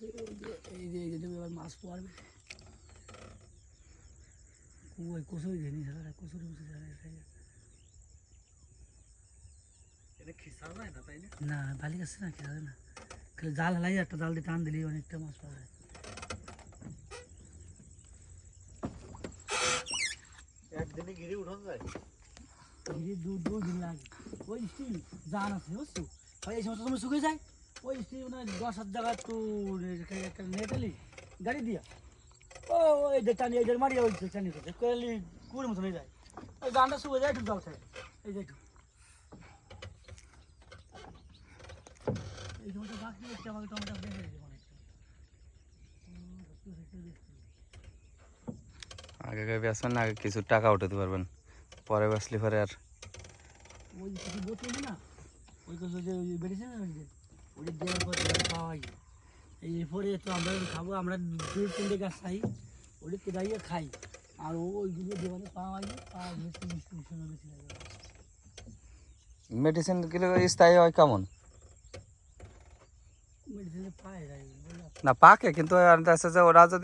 এই যে এই যে এবার মাছ পড়বে ওই কচুরি ধেনি সারা কচুরি বসে সারা এটা খিসা যায় না তাই না? না বালি গাছে না খেলা যায় না। খালি জাল হেলাই একটা জাল দিয়ে টান দিলি অনেকটা মাছ পাওয়া যায়। একদিনে গিরি উঠন যায়? এই দু দু দিন লাগে। ওই জান আছে বুঝছ? এই সমস্ত সময় শুকিয়ে যায়? ওই স্টিল মানে দশ হাজার জায়গা তো একটা নেট এলি গাড়ি দিয়া। ও ওই যে টানি এই যে মারি ওই যে টানি করছে কোয়ালি কুড়ি মতন হয়ে যায়। ওই গানটা শুকিয়ে যায় একটু জল খায় এই যে একটু। এই সমস্ত গাছ নিয়ে এসছে আমাকে টমেটো দেখে দিতে আগে আগে বেচবেন না আগে কিছু টাকা উঠাতে পারবেন। পরে বেচলে পরে আর ওই কিছু বোতল না? ওই কিছু যে ওই বেরিয়েছে না ওই যে? ওটা দেওয়ার পর জল এরপরে তো আমরা খাব আমরা দুই তিনটে গাছ খাই ওটা কেদাইয়ে খাই। আর ওইগুলো পাওয়া যায় পাওয়া মিষ্টি মিষ্টি মিষ্টি বেশি মেডিসিনগুলো স্থায়ী হয় কেমন? না পাকে কিন্তু ওরা যদি